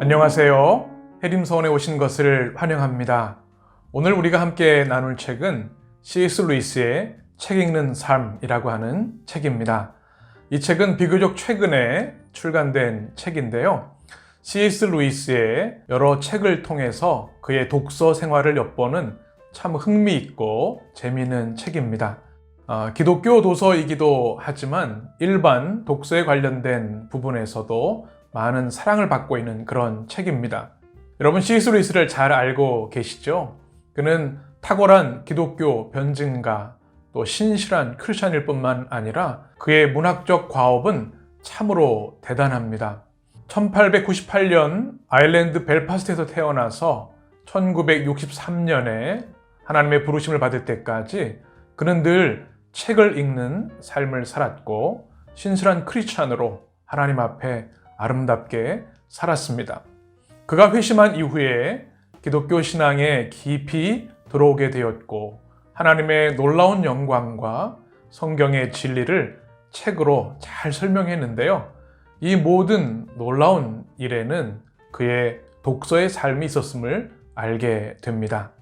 안녕하세요. 해림서원에 오신 것을 환영합니다. 오늘 우리가 함께 나눌 책은 C.S. 루이스의 책 읽는 삶이라고 하는 책입니다. 이 책은 비교적 최근에 출간된 책인데요. C.S. 루이스의 여러 책을 통해서 그의 독서 생활을 엿보는 참 흥미있고 재미있는 책입니다. 아, 기독교 도서이기도 하지만 일반 독서에 관련된 부분에서도 많은 사랑을 받고 있는 그런 책입니다. 여러분 C.S. 루이스를 잘 알고 계시죠? 그는 탁월한 기독교 변증가 또 신실한 크리스천일 뿐만 아니라 그의 문학적 과업은 참으로 대단합니다. 1898년 아일랜드 벨파스트에서 태어나서 1963년에 하나님의 부르심을 받을 때까지 그는 늘 책을 읽는 삶을 살았고 신실한 크리스찬으로 하나님 앞에 아름답게 살았습니다. 그가 회심한 이후에 기독교 신앙에 깊이 들어오게 되었고 하나님의 놀라운 영광과 성경의 진리를 책으로 잘 설명했는데요. 이 모든 놀라운 일에는 그의 독서의 삶이 있었음을 알게 됩니다.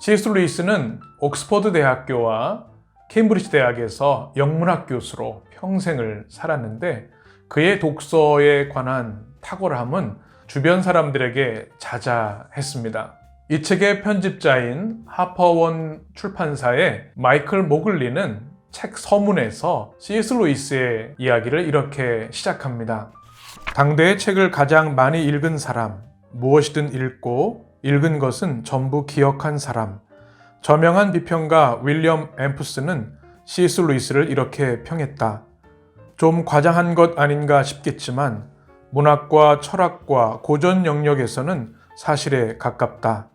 C.S. 루이스는 옥스퍼드 대학교와 케임브리지 대학에서 영문학 교수로 평생을 살았는데 그의 독서에 관한 탁월함은 주변 사람들에게 자자했습니다. 이 책의 편집자인 하퍼원 출판사의 마이클 모글리는 책 서문에서 C.S. 루이스의 이야기를 이렇게 시작합니다. 당대의 책을 가장 많이 읽은 사람, 무엇이든 읽고 읽은 것은 전부 기억한 사람. 저명한 비평가 윌리엄 앰프스는 C.S. 루이스를 이렇게 평했다. 좀 과장한 것 아닌가 싶겠지만 문학과 철학과 고전 영역에서는 사실에 가깝다.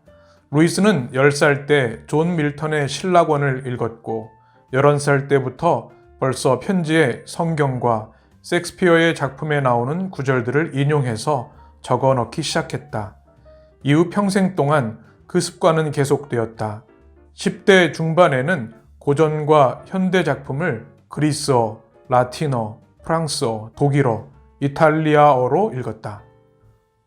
루이스는 10살 때 존 밀턴의 신라권을 읽었고 11살 때부터 벌써 편지에 성경과 섹스피어의 작품에 나오는 구절들을 인용해서 적어 넣기 시작했다. 이후 평생 동안 그 습관은 계속되었다. 10대 중반에는 고전과 현대 작품을 그리스어, 라틴어, 프랑스어, 독일어, 이탈리아어로 읽었다.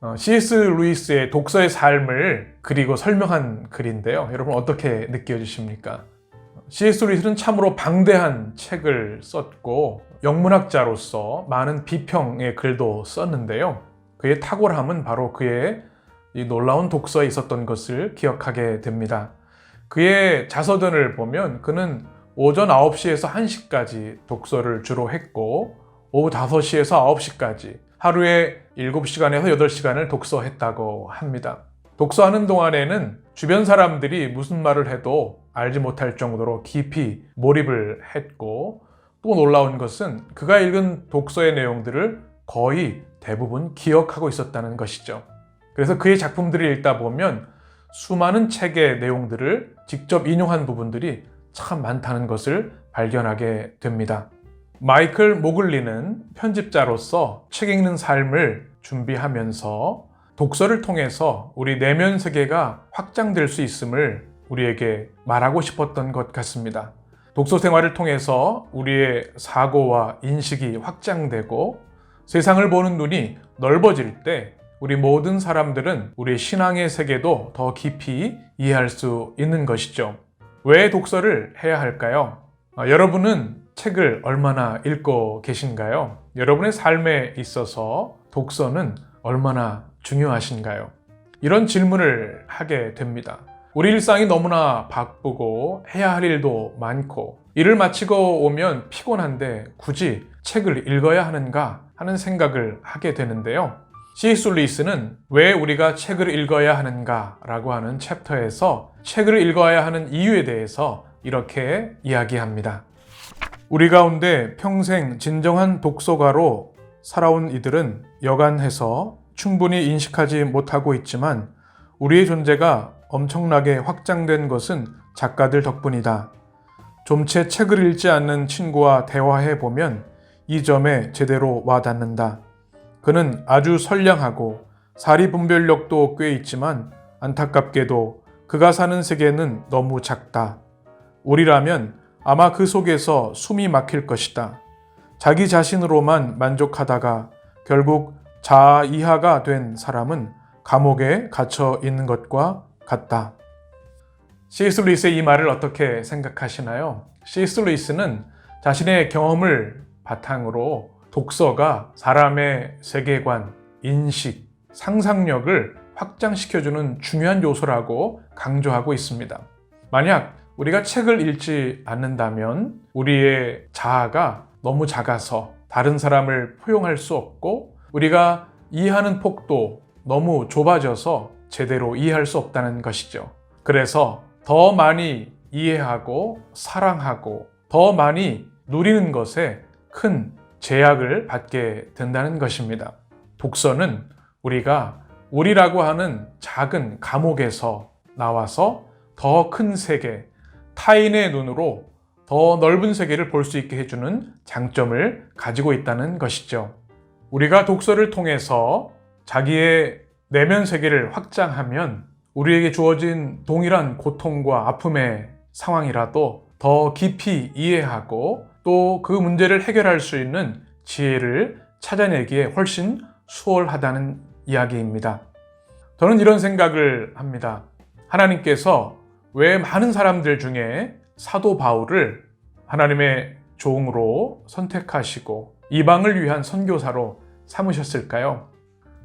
어, C.S. 루이스의 독서의 삶을 그리고 설명한 글인데요. 여러분 어떻게 느껴지십니까? C.S. 루이스는 참으로 방대한 책을 썼고 영문학자로서 많은 비평의 글도 썼는데요. 그의 탁월함은 바로 그의 이 놀라운 독서에 있었던 것을 기억하게 됩니다. 그의 자서전을 보면 그는 오전 9시에서 1시까지 독서를 주로 했고 오후 5시에서 9시까지 하루에 7시간에서 8시간을 독서했다고 합니다. 독서하는 동안에는 주변 사람들이 무슨 말을 해도 알지 못할 정도로 깊이 몰입을 했고 또 놀라운 것은 그가 읽은 독서의 내용들을 거의 대부분 기억하고 있었다는 것이죠. 그래서 그의 작품들을 읽다 보면 수많은 책의 내용들을 직접 인용한 부분들이 참 많다는 것을 발견하게 됩니다. 마이클 모글리는 편집자로서 책 읽는 삶을 준비하면서 독서를 통해서 우리 내면 세계가 확장될 수 있음을 우리에게 말하고 싶었던 것 같습니다. 독서 생활을 통해서 우리의 사고와 인식이 확장되고 세상을 보는 눈이 넓어질 때 우리 모든 사람들은 우리 신앙의 세계도 더 깊이 이해할 수 있는 것이죠. 왜 독서를 해야 할까요? 아, 여러분은 책을 얼마나 읽고 계신가요? 여러분의 삶에 있어서 독서는 얼마나 중요하신가요? 이런 질문을 하게 됩니다. 우리 일상이 너무나 바쁘고 해야 할 일도 많고 일을 마치고 오면 피곤한데 굳이 책을 읽어야 하는가 하는 생각을 하게 되는데요. C.S. 루이스는 왜 우리가 책을 읽어야 하는가 라고 하는 챕터에서 책을 읽어야 하는 이유에 대해서 이렇게 이야기합니다. 우리 가운데 평생 진정한 독서가로 살아온 이들은 여간해서 충분히 인식하지 못하고 있지만 우리의 존재가 엄청나게 확장된 것은 작가들 덕분이다. 좀 채 책을 읽지 않는 친구와 대화해 보면 이 점에 제대로 와닿는다. 그는 아주 선량하고 사리 분별력도 꽤 있지만 안타깝게도 그가 사는 세계는 너무 작다. 우리라면 아마 그 속에서 숨이 막힐 것이다. 자기 자신으로만 만족하다가 결국 자아 이하가 된 사람은 감옥에 갇혀 있는 것과 같다. C.S. 루이스의 이 말을 어떻게 생각하시나요? C.S. 루이스는 자신의 경험을 바탕으로 독서가 사람의 세계관, 인식, 상상력을 확장시켜주는 중요한 요소라고 강조하고 있습니다. 만약 우리가 책을 읽지 않는다면 우리의 자아가 너무 작아서 다른 사람을 포용할 수 없고 우리가 이해하는 폭도 너무 좁아져서 제대로 이해할 수 없다는 것이죠. 그래서 더 많이 이해하고 사랑하고 더 많이 누리는 것에 큰 제약을 받게 된다는 것입니다. 독서는 우리가 우리라고 하는 작은 감옥에서 나와서 더 큰 세계, 타인의 눈으로 더 넓은 세계를 볼 수 있게 해주는 장점을 가지고 있다는 것이죠. 우리가 독서를 통해서 자기의 내면 세계를 확장하면 우리에게 주어진 동일한 고통과 아픔의 상황이라도 더 깊이 이해하고 또 그 문제를 해결할 수 있는 지혜를 찾아내기에 훨씬 수월하다는 이야기입니다. 저는 이런 생각을 합니다. 하나님께서 왜 많은 사람들 중에 사도 바울을 하나님의 종으로 선택하시고 이방을 위한 선교사로 삼으셨을까요?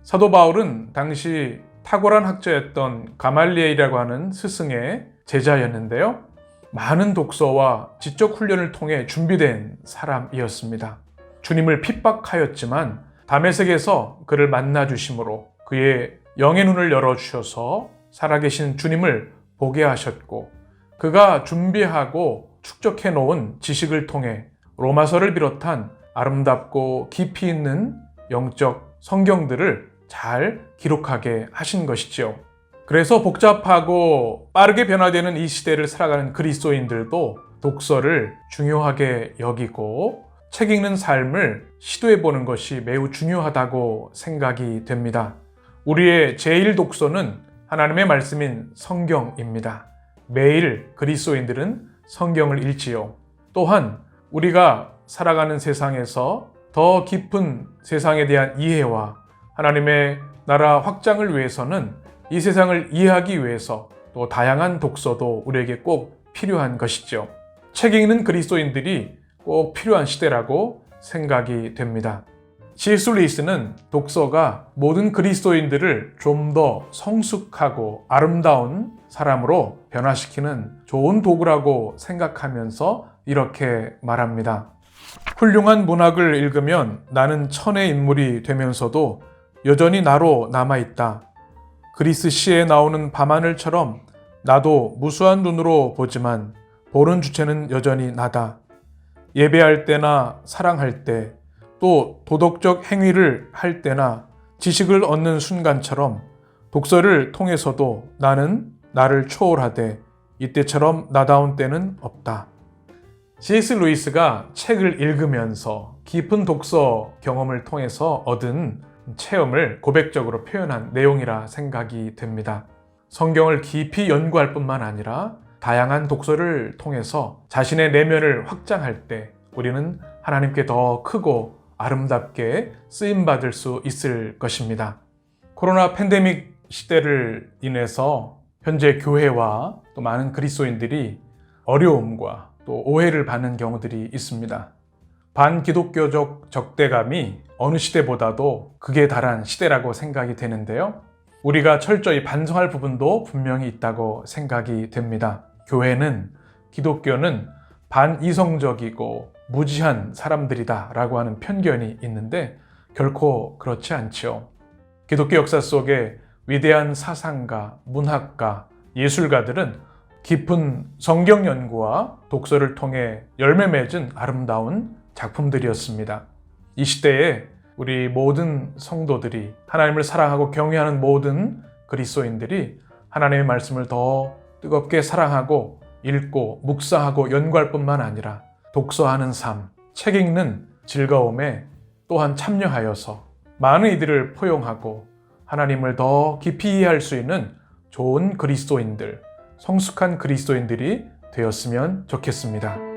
사도 바울은 당시 탁월한 학자였던 가말리엘이라고 하는 스승의 제자였는데요. 많은 독서와 지적 훈련을 통해 준비된 사람이었습니다. 주님을 핍박하였지만 담에색에서 그를 만나 주심으로 그의 영의 눈을 열어 주셔서 살아계신 주님을 보게 하셨고 그가 준비하고 축적해 놓은 지식을 통해 로마서를 비롯한 아름답고 깊이 있는 영적 성경들을 잘 기록하게 하신 것이지요. 그래서 복잡하고 빠르게 변화되는 이 시대를 살아가는 그리스도인들도 독서를 중요하게 여기고 책 읽는 삶을 시도해 보는 것이 매우 중요하다고 생각이 됩니다. 우리의 제일 독서는 하나님의 말씀인 성경입니다. 매일 그리스도인들은 성경을 읽지요. 또한 우리가 살아가는 세상에서 더 깊은 세상에 대한 이해와 하나님의 나라 확장을 위해서는 이 세상을 이해하기 위해서 또 다양한 독서도 우리에게 꼭 필요한 것이죠. 책 읽는 그리스도인들이 꼭 필요한 시대라고 생각이 됩니다. 루이스는 독서가 모든 그리스도인들을 좀 더 성숙하고 아름다운 사람으로 변화시키는 좋은 도구라고 생각하면서 이렇게 말합니다. 훌륭한 문학을 읽으면 나는 천의 인물이 되면서도 여전히 나로 남아있다. 그리스 시에 나오는 밤하늘처럼 나도 무수한 눈으로 보지만 보는 주체는 여전히 나다. 예배할 때나 사랑할 때, 또 도덕적 행위를 할 때나 지식을 얻는 순간처럼 독서를 통해서도 나는 나를 초월하되 이때처럼 나다운 때는 없다. C.S. 루이스가 책을 읽으면서 깊은 독서 경험을 통해서 얻은 체험을 고백적으로 표현한 내용이라 생각이 됩니다. 성경을 깊이 연구할 뿐만 아니라 다양한 독서를 통해서 자신의 내면을 확장할 때 우리는 하나님께 더 크고 아름답게 쓰임받을 수 있을 것입니다. 코로나 팬데믹 시대를 인해서 현재 교회와 또 많은 그리스도인들이 어려움과 또 오해를 받는 경우들이 있습니다. 반기독교적 적대감이 어느 시대보다도 극에 달한 시대라고 생각이 되는데요. 우리가 철저히 반성할 부분도 분명히 있다고 생각이 됩니다. 교회는 기독교는 반이성적이고 무지한 사람들이다 라고 하는 편견이 있는데 결코 그렇지 않지요. 기독교 역사 속에 위대한 사상가, 문학가, 예술가들은 깊은 성경 연구와 독서를 통해 열매 맺은 아름다운 작품들이었습니다. 이 시대에 우리 모든 성도들이 하나님을 사랑하고 경외하는 모든 그리스도인들이 하나님의 말씀을 더 뜨겁게 사랑하고 읽고 묵상하고 연구할 뿐만 아니라 독서하는 삶, 책 읽는 즐거움에 또한 참여하여서 많은 이들을 포용하고 하나님을 더 깊이 이해할 수 있는 좋은 그리스도인들, 성숙한 그리스도인들이 되었으면 좋겠습니다.